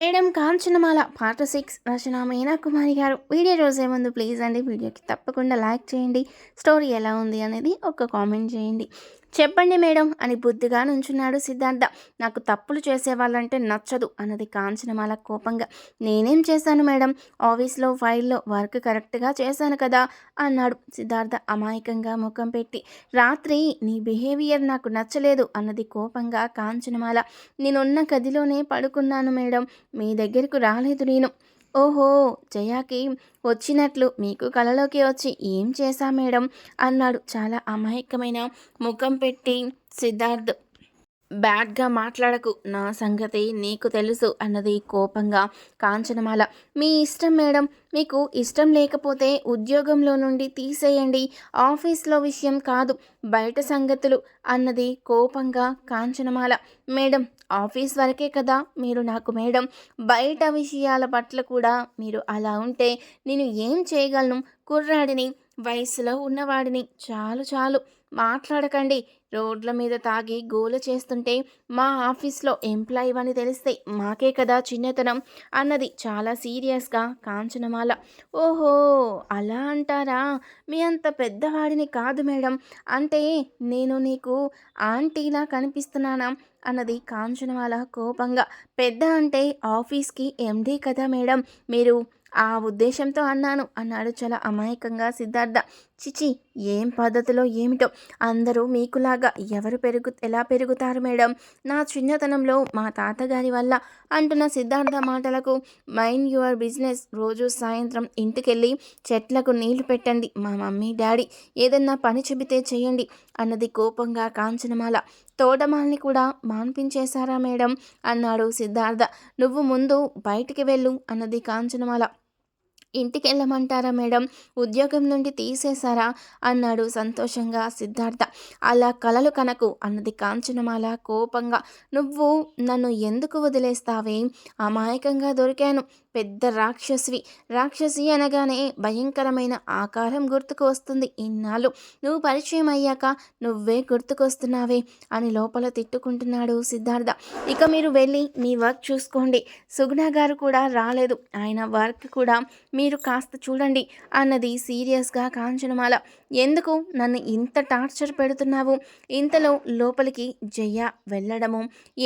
Madam Kanchanamala part six Rachana Meena Kumari గారు. Video చూసే ముందు ప్లీజ్ అండి వీడియోకి తప్పకుండా లైక్ చేయండి. స్టోరీ ఎలా ఉంది అనేది ఒక కామెంట్ చేయండి. చెప్పండి మేడం అని బుద్ధిగా నుంచున్నాడు సిద్ధార్థ. నాకు తప్పులు చేసేవాళ్ళంటే నచ్చదు అన్నది కాంచనమాల కోపంగా. నేనేం చేశాను మేడం? ఆఫీస్లో ఫైల్లో వర్క్ కరెక్ట్గా చేశాను కదా అన్నాడు సిద్ధార్థ అమాయకంగా ముఖం పెట్టి. రాత్రి నీ బిహేవియర్ నాకు నచ్చలేదు అన్నది కోపంగా కాంచనమాల. నేనున్న గదిలోనే పడుకున్నాను మేడం. మీ దగ్గరకు రాలేదు నేను. ఓహో జయాకి వచ్చినట్లు మీకు కలలోకి వచ్చి ఏం చేశా మేడం? అన్నాడు చాలా అమాయకమైన ముఖం పెట్టి సిద్ధార్థ్. బ్యాడ్గా మాట్లాడకు. నా సంగతి నీకు తెలుసు అన్నది కోపంగా కాంచనమాల. మీ ఇష్టం మేడం. మీకు ఇష్టం లేకపోతే ఉద్యోగంలో నుండి తీసేయండి. ఆఫీస్లో విషయం కాదు బయట సంగతులు అన్నది కోపంగా కాంచనమాల. మేడం ఆఫీస్ వరకే కదా మీరు నాకు మేడం. బయట విషయాల పట్ల కూడా మీరు అలా ఉంటే నేను ఏం చేయగలను? కుర్రాడిని వయసులో ఉన్నవాడిని. చాలు చాలు. మాట్లాడకండి. రోడ్ల మీద తాగి గోల చేస్తుంటే మా ఆఫీస్లో ఎంప్లాయీ అని తెలిస్తే మాకే కదా చిన్నతనం అన్నది చాలా సీరియస్గా కాంచనమాల. ఓహో అలా అంటారా? మీ అంత పెద్దవాడిని కాదు మేడం. అంటే నేను నీకు ఆంటీలా కనిపిస్తున్నానా? అన్నది కాంచనమాల కోపంగా. పెద్ద అంటే ఆఫీస్కి ఎండీ కదా మేడం. మీరు ఆ ఉద్దేశంతో అన్నాను. అన్నాడు చాలా అమాయకంగా సిద్ధార్థ. చిచి ఏం పద్ధతిలో ఏమిటో? అందరూ మీకులాగా ఎవరు పెరుగు ఎలా పెరుగుతారు మేడం? నా చిన్నతనంలో మా తాతగారి వల్ల అంటున్న సిద్ధార్థ మాటలకు మైండ్ యువర్ బిజినెస్ రోజు సాయంత్రం ఇంటికెళ్ళి చెట్లకు నీళ్ళు పెట్టండి. మా మమ్మీ డాడీ ఏదన్నా పని చెబితే చేయండి అన్నది కోపంగా కాంచనమాల. తోటమాల్ని కూడా మాన్పించేశారా మేడం? అన్నాడు సిద్ధార్థ. నువ్వు ముందు బయటికి వెళ్ళు అన్నది కాంచనమాల. ఇంటికి వెళ్ళమంటారా మేడం? ఉద్యోగం నుండి తీసేశారా? అన్నాడు సంతోషంగా సిద్ధార్థ. అలా కలలు కనకు అన్నది కాంచనమాల కోపంగా. నువ్వు నన్ను ఎందుకు వదిలేస్తావే? అమాయకంగా దొరికాను. పెద్ద రాక్షసివి. రాక్షసి అనగానే భయంకరమైన ఆకారం గుర్తుకు వస్తుంది ఇన్నాళ్ళు. నువ్వు పరిచయం అయ్యాక నువ్వే గుర్తుకొస్తున్నావే అని లోపల తిట్టుకుంటున్నాడు సిద్ధార్థ. ఇక మీరు వెళ్ళి మీ వర్క్ చూసుకోండి. సుగుణ గారు కూడా రాలేదు. ఆయన వర్క్ కూడా మీరు కాస్త చూడండి అన్నది సీరియస్గా కాంచనమాల. ఎందుకు? నన్ను ఇంత టార్చర్ పెడుతున్నావు? ఇంతలో లోపలికి జయ వెళ్ళడము.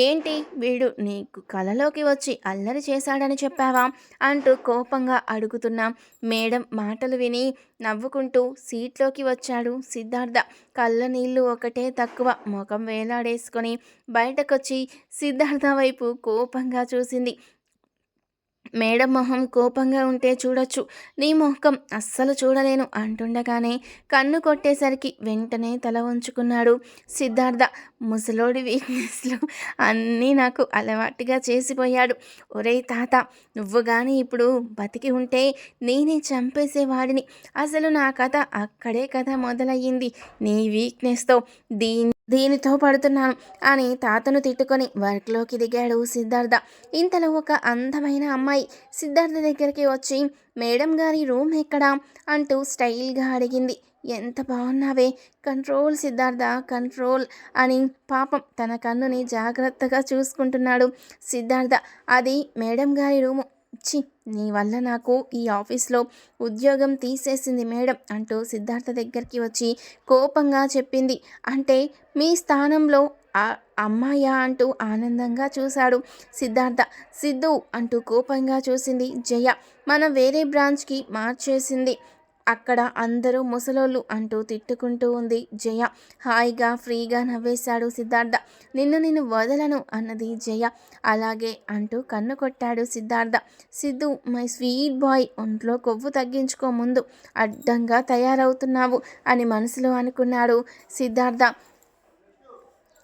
ఏంటి? వీడు నీకు కలలోకి వచ్చి అల్లరి చేశాడని చెప్పావా? అంటూ కోపంగా అడుగుతున్నా మేడం మాటలు విని నవ్వుకుంటూ సీట్లోకి వచ్చాడు సిద్ధార్థ. కళ్ళ నీళ్ళు ఒకటే తక్కువ ముఖం వేలాడేసుకొని బయటకొచ్చి సిద్ధార్థ వైపు కోపంగా చూసింది. మేడం మొహం కోపంగా ఉంటే చూడొచ్చు. నీ మొహం అస్సలు చూడలేను అంటుండగానే కన్ను కొట్టేసరికి వెంటనే తల ఉంచుకున్నాడు సిద్ధార్థ ముసలోడి వీక్నెస్లు అన్నీ నాకు అలవాటుగా చేసిపోయాడు. ఒరే తాత నువ్వు కానీ ఇప్పుడు బతికి ఉంటే నేనే చంపేసేవాడిని అసలు నా కథ అక్కడే కథ మొదలయ్యింది. నీ వీక్నెస్తో దీని దీనితో పడుతున్నాను అని తాతను తిట్టుకొని వర్క్లోకి దిగాడు సిద్ధార్థ. ఇంతలో ఒక అందమైన అమ్మాయి సిద్ధార్థ దగ్గరికి వచ్చి మేడం గారి రూమ్ ఎక్కడా? అంటూ స్టైల్గా అడిగింది. ఎంత బాగున్నావే కంట్రోల్ సిద్ధార్థ కంట్రోల్ అని పాపం తన కన్నుని జాగ్రత్తగా చూసుకుంటున్నాడు సిద్ధార్థ. అది మేడం గారి రూము చి నీ వల్ల నాకు ఈ ఆఫీస్లో ఉద్యోగం తీసేసింది మేడం అంటూ సిద్ధార్థ దగ్గరికి వచ్చి కోపంగా చెప్పింది. అంటే మీ స్థానంలో ఆ అమ్మాయా అంటూ ఆనందంగా చూశాడు సిద్ధార్థ. సిద్ధు అంటూ కోపంగా చూసింది జయ. మనం వేరే బ్రాంచ్కి మార్చేసింది. అక్కడ అందరూ ముసలోళ్ళు అంటూ తిట్టుకుంటూ ఉంది. జయ హాయిగా ఫ్రీగా నవ్వేశాడు సిద్ధార్థ. నిన్ను నేను వదలను అన్నది జయ. అలాగే అంటూ కన్ను కొట్టాడు Siddhartha. Siddhu my sweet boy ఒంట్లో కొవ్వు తగ్గించుకో ముందు. అడ్డంగా తయారవుతున్నావు అని మనసులో అనుకున్నాడు సిద్ధార్థ.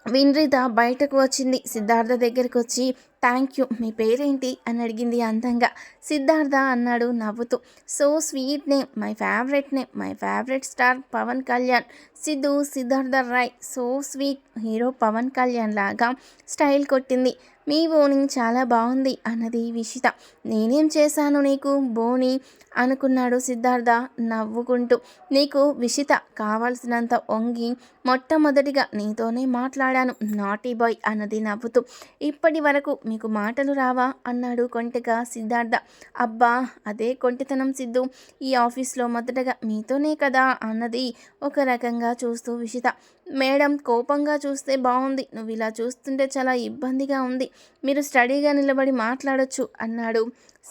విన్రిత బయటకు వచ్చింది. సిద్ధార్థ దగ్గరికి వచ్చి థ్యాంక్ యూ. మీ పేరేంటి? అని అడిగింది అందంగా. సిద్ధార్థ అన్నాడు నవ్వుతూ. So sweet name my favourite name my favourite star Pawan Kalyan. Siddhu Siddhartha Roy. So sweet hero Pawan Kalyan లాగా స్టైల్ కొట్టింది. మీ బోని చాలా బాగుంది అన్నది విషిత. నేనేం చేశాను నీకు? బోని అనుకున్నాడు సిద్ధార్థ నవ్వుకుంటూ. నీకు విషిత కావాల్సినంత వంగి మొట్టమొదటిగా నీతోనే మాట్లాడాను. నాటీ బాయ్ అన్నది నవ్వుతూ. ఇప్పటి వరకు మీ నీకు మాటలు రావా? అన్నాడు కొంటెగా సిద్ధార్థ. అబ్బా అదే కొంటెతనం సిద్ధు. ఈ ఆఫీస్లో మొదటగా మీతోనే కదా అన్నది ఒక రకంగా చూస్తూ విషిత. మేడం కోపంగా చూస్తే బాగుంది నువ్వు ఇలా చూస్తుంటే చాలా ఇబ్బందిగా ఉంది. మీరు స్టడీగా నిలబడి మాట్లాడొచ్చు అన్నాడు.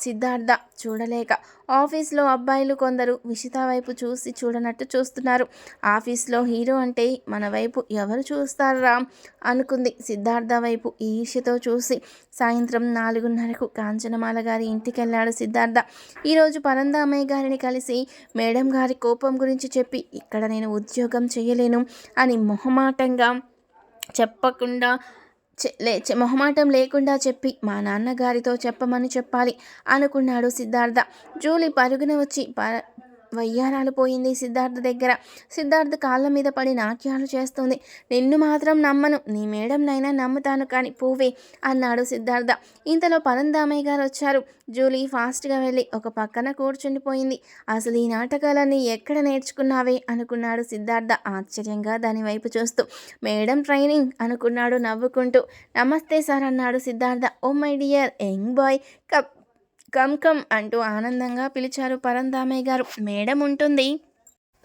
సిద్ధార్థ చూడలేక ఆఫీస్లో అబ్బాయిలు కొందరు విషిత వైపు చూసి చూడనట్టు చూస్తున్నారు. ఆఫీస్లో హీరో అంటే మన వైపు ఎవరు చూస్తారా? అనుకుంది సిద్ధార్థ వైపు ఈర్ష్యతో చూసి. సాయంత్రం నాలుగున్నరకు కాంచనమాల గారి ఇంటికి వెళ్ళాడు సిద్ధార్థ. ఈరోజు పరందామయ్య గారిని కలిసి మేడం గారి కోపం గురించి చెప్పి ఇక్కడ నేను ఉద్యోగం చేయలేను అని మొహమాటంగా చెప్పకుండా లే మొహమాటం లేకుండా చెప్పి మా నాన్నగారితో చెప్పమని చెప్పాలి అనుకున్నాడు సిద్ధార్థ. జూలి పరుగున వచ్చి ప వయ్యారాలు పోయింది సిద్ధార్థ దగ్గర. సిద్ధార్థ కాళ్ళ మీద పడి నాట్యాలు చేస్తుంది. నిన్ను మాత్రం నమ్మను. నీ మేడంనైనా నమ్ముతాను కానీ పోవే అన్నాడు సిద్ధార్థ. ఇంతలో పరందామయ్య గారు వచ్చారు. జూలీ ఫాస్ట్గా వెళ్ళి ఒక పక్కన కూర్చుండిపోయింది. అసలు ఈ నాటకాలన్నీ ఎక్కడ నేర్చుకున్నావే అనుకున్నాడు సిద్ధార్థ ఆశ్చర్యంగా దాని వైపు చూస్తూ. మేడం ట్రైనింగ్ అనుకున్నాడు నవ్వుకుంటూ. నమస్తే సార్ అన్నాడు Siddhartha. Oh my dear young boy. Cup come come అంటూ ఆనందంగా పిలిచారు పరందామయ్య గారు. మేడం ఉంటుంది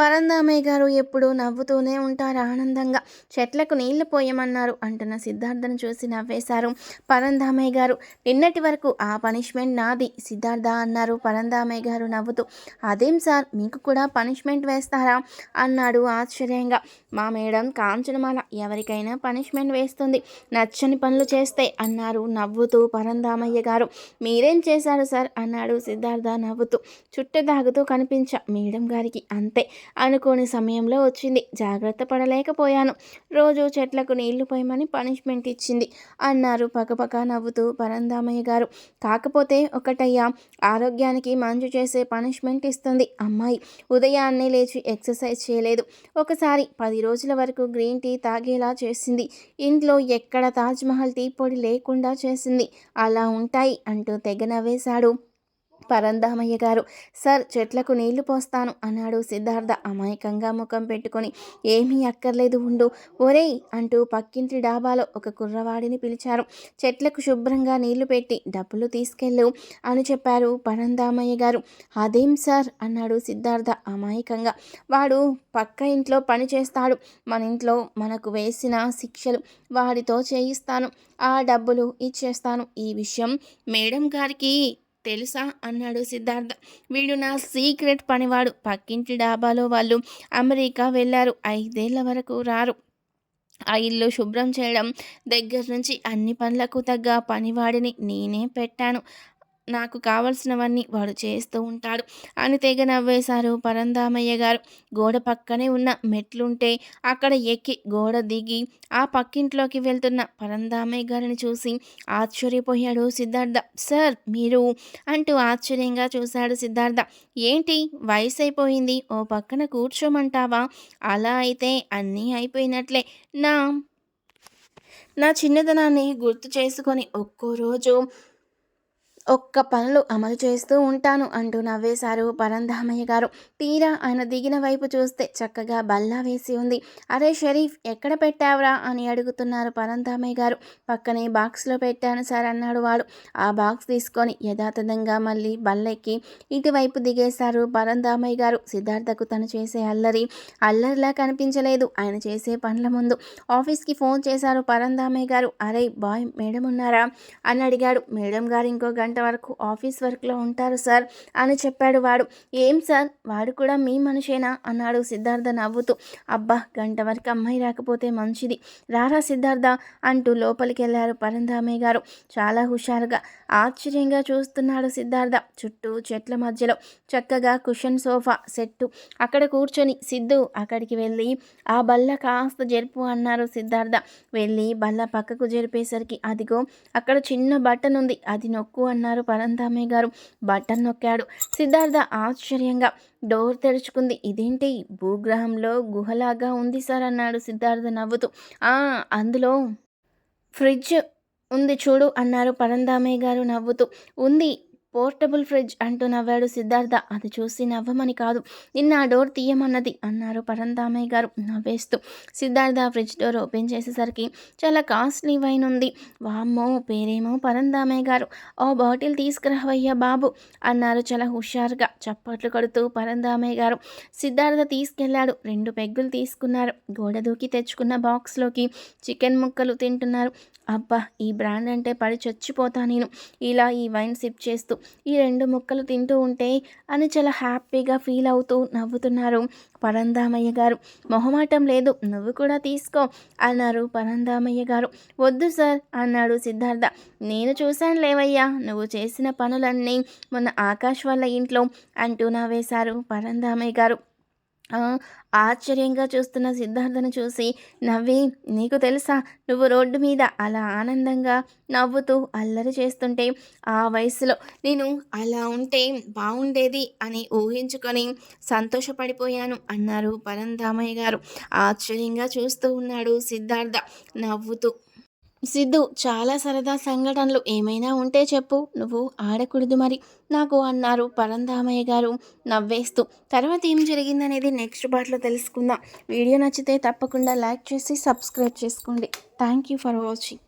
పరందామయ్య గారు ఎప్పుడూ నవ్వుతూనే ఉంటారు ఆనందంగా. చెట్లకు నీళ్ళు పోయమన్నారు అంటున్న సిద్ధార్థను చూసి నవ్వేశారు పరందామయ్య గారు. నిన్నటి వరకు ఆ పనిష్మెంట్ నాది సిద్ధార్థ అన్నారు పరందామయ్య గారు నవ్వుతూ. అదేం సార్ మీకు కూడా పనిష్మెంట్ వేస్తారా? అన్నాడు ఆశ్చర్యంగా. మా మేడం కాంచనమాల ఎవరికైనా పనిష్మెంట్ వేస్తుంది. నచ్చని పనులు చేస్తే అన్నారు నవ్వుతూ పరందామయ్య గారు. మీరేం చేశారు సార్? అన్నాడు సిద్ధార్థ నవ్వుతూ. చుట్టదాగుతూ కనిపించ మేడం గారికి అంతే. అనుకోని సమయంలో వచ్చింది. జాగ్రత్త పడలేకపోయాను. రోజు చెట్లకు నీళ్ళు పోయమని పనిష్మెంట్ ఇచ్చింది. అన్నారు పకపక నవ్వుతూ పరందామయ్య గారు. కాకపోతే ఒకటయ్యా ఆరోగ్యానికి మంచి చేసే పనిష్మెంట్ ఇస్తుంది. అమ్మాయి ఉదయాన్నే లేచి ఎక్సర్సైజ్ చేయలేదు. ఒకసారి పది రోజుల వరకు గ్రీన్ టీ తాగేలా చేసింది. ఇంట్లో ఎక్కడ తాజ్మహల్ టీ పొడి లేకుండా చేసింది. అలా ఉంటాయి అంటూ తెగ నవ్వేశాడు. పరంధామయ్య గారు. సార్ చెట్లకు నీళ్ళు పోస్తాను అన్నాడు సిద్ధార్థ అమాయకంగా ముఖం పెట్టుకొని. ఏమీ అక్కర్లేదు ఉండు. ఒరేయ్ అంటూ పక్కింటి డాబాలో ఒక కుర్రవాడిని పిలిచారు. చెట్లకు శుభ్రంగా నీళ్ళు పెట్టి డబ్బులు తీసుకెళ్ళు అని చెప్పారు పరంధామయ్య గారు. అదేం సార్ అన్నాడు సిద్ధార్థ అమాయకంగా. వాడు పక్క ఇంట్లో పని చేస్తాడు. మన ఇంట్లో మనకు వేసిన శిక్షలు వాడితో చేయిస్తాను. ఆ డబ్బులు ఇచ్చేస్తాను. ఈ విషయం మేడం గారికి తెలుసా? అన్నాడు సిద్ధార్థ. వీడు నా సీక్రెట్ పనివాడు. పక్కింటి డాబాలో వాళ్ళు అమెరికా వెళ్ళారు. ఐదేళ్ళ వరకు రారు. ఆ ఇల్లు శుభ్రం చేయడం దగ్గర నుంచి అన్ని పనులకు తగ్గ పనివాడిని నేనే పెట్టాను. నాకు కావలసినవన్నీ వాడు చేస్తూ ఉంటాడు. అని తెగ నవ్వేశారు పరందామయ్య గారు. గోడ పక్కనే ఉన్న మెట్లుంటే అక్కడ ఎక్కి గోడ దిగి ఆ పక్కింట్లోకి వెళ్తున్న పరందామయ్య గారిని చూసి ఆశ్చర్యపోయాడు సిద్ధార్థ. సార్ మీరు? అంటూ ఆశ్చర్యంగా చూశాడు సిద్ధార్థ. ఏంటి? వయసు అయిపోయింది ఓ పక్కన కూర్చోమంటావా? అలా అయితే అన్నీ అయిపోయినట్లే. నా నా చిన్నతనాన్ని గుర్తు చేసుకొని ఒక్కో రోజు ఒక్క పనులు అమలు చేస్తూ ఉంటాను అంటూ నవ్వేశారు పరంధామయ్య గారు. తీరా ఆయన దిగిన వైపు చూస్తే చక్కగా బల్లా వేసి ఉంది. అరే షరీఫ్ ఎక్కడ పెట్టావురా అని అడుగుతున్నారు పరంధామయ్య గారు. పక్కనే బాక్స్లో పెట్టాను సార్ అన్నాడు వాడు. ఆ బాక్స్ తీసుకొని యథాతథంగా మళ్ళీ బల్లెక్కి ఇటువైపు దిగేశారు పరంధామయ్య గారు. సిద్ధార్థకు తను చేసే అల్లరి అల్లరిలా కనిపించలేదు. ఆయన చేసే పనుల ముందు ఆఫీస్కి ఫోన్ చేశారు పరంధామయ్య గారు. అరే బాయ్ మేడం ఉన్నారా అని అడిగాడు. మేడం గారు ఇంకో గంట వరకు ఆఫీస్ వర్క్లో ఉంటారు సార్ అని చెప్పాడు వాడు. ఏం సార్? వాడు కూడా మీ మనిషేనా? అన్నాడు సిద్ధార్థ నవ్వుతూ. అబ్బా గంట వరకు అమ్మాయి రాకపోతే మంచిది. రారా సిద్ధార్థ? అంటూ లోపలికి వెళ్ళారు పరంధామయ్య గారు. చాలా హుషారుగా ఆశ్చర్యంగా చూస్తున్నాడు సిద్ధార్థ. చుట్టూ చెట్ల మధ్యలో చక్కగా కుషన్ సోఫా సెట్టు. అక్కడ కూర్చొని సిద్ధు అక్కడికి వెళ్ళి ఆ బల్ల కాస్త జరుపు అన్నారు సిద్ధార్థ. వెళ్ళి బల్ల పక్కకు జరిపేసరికి అదిగో అక్కడ చిన్న బటన్ ఉంది అది నొక్కు అన్నారు అన్నారు పరంధామయ్య గారు. బటన్ నొక్కాడు. సిద్ధార్థ ఆశ్చర్యంగా డోర్ తెరుచుకుంది. ఇదేంటి? భూగ్రహంలో గుహలాగా ఉంది సార్ అన్నాడు సిద్ధార్థ నవ్వుతూ. అందులో ఫ్రిడ్జ్ ఉంది చూడు అన్నారు పరందామయ్య గారు నవ్వుతూ. ఉంది. పోర్టబుల్ ఫ్రిడ్జ్ అంటూ నవ్వాడు సిద్ధార్థ. అది చూసి నవ్వమని కాదు. నిన్న ఆ డోర్ తీయమన్నది అన్నారు పరందామయ్య గారు నవ్వేస్తూ. సిద్ధార్థ ఫ్రిడ్జ్ డోర్ ఓపెన్ చేసేసరికి చాలా కాస్ట్లీ వైన్ ఉంది. వామ్మో పేరేమో పరంతామయ్య గారు. ఓ బాటిల్ తీసుకురావయ్యా బాబు అన్నారు చాలా హుషారుగా చప్పట్లు కొడుతూ పరంతామయ్య గారు. సిద్ధార్థ తీసుకెళ్ళాడు. రెండు పెగ్గులు తీసుకున్నారు. గోడ దూకి తెచ్చుకున్న బాక్స్లోకి చికెన్ ముక్కలు తింటున్నారు. అబ్బా ఈ బ్రాండ్ అంటే పడి చచ్చిపోతా నేను. ఇలా ఈ వైన్ సిప్ చేస్తూ ఈ రెండు ముక్కలు తింటూ ఉంటే అని చాలా హ్యాపీగా ఫీల్ అవుతూ నవ్వుతున్నారు. పరందామయ్య గారు మొహమాటం లేదు నువ్వు కూడా తీసుకో అన్నారు పరందామయ్య గారు. వద్దు సార్ అన్నాడు సిద్ధార్థ. నేను చూశాను లేవయ్యా నువ్వు చేసిన పనులన్నీ మొన్న ఆకాష్ వాళ్ళ ఇంట్లో అంటూ నవ్వేశారు పరందామయ్య గారు. ఆశ్చర్యంగా చూస్తున్న సిద్ధార్థను చూసి నవ్వి నీకు తెలుసా? నువ్వు రోడ్డు మీద అలా ఆనందంగా నవ్వుతూ అల్లరి చేస్తుంటే ఆ వయసులో నేను అలా ఉంటే బాగుండేది అని ఊహించుకొని సంతోషపడిపోయాను అన్నారు పరంధామయ్య గారు. ఆశ్చర్యంగా చూస్తూ ఉన్నాడు సిద్ధార్థ నవ్వుతూ. సిద్ధు చాలా సరదా సంఘటనలు ఏమైనా ఉంటే చెప్పు. నువ్వు ఆడకూడదు మరి. నాకు అన్నారు పరంధామయ్య గారు. నవ్వేస్తూ తర్వాత ఏం జరిగిందనేది నెక్స్ట్ పార్ట్లో తెలుసుకుందాం. వీడియో నచ్చితే తప్పకుండా లైక్ చేసి సబ్స్క్రైబ్ చేసుకోండి. Thank you for watching.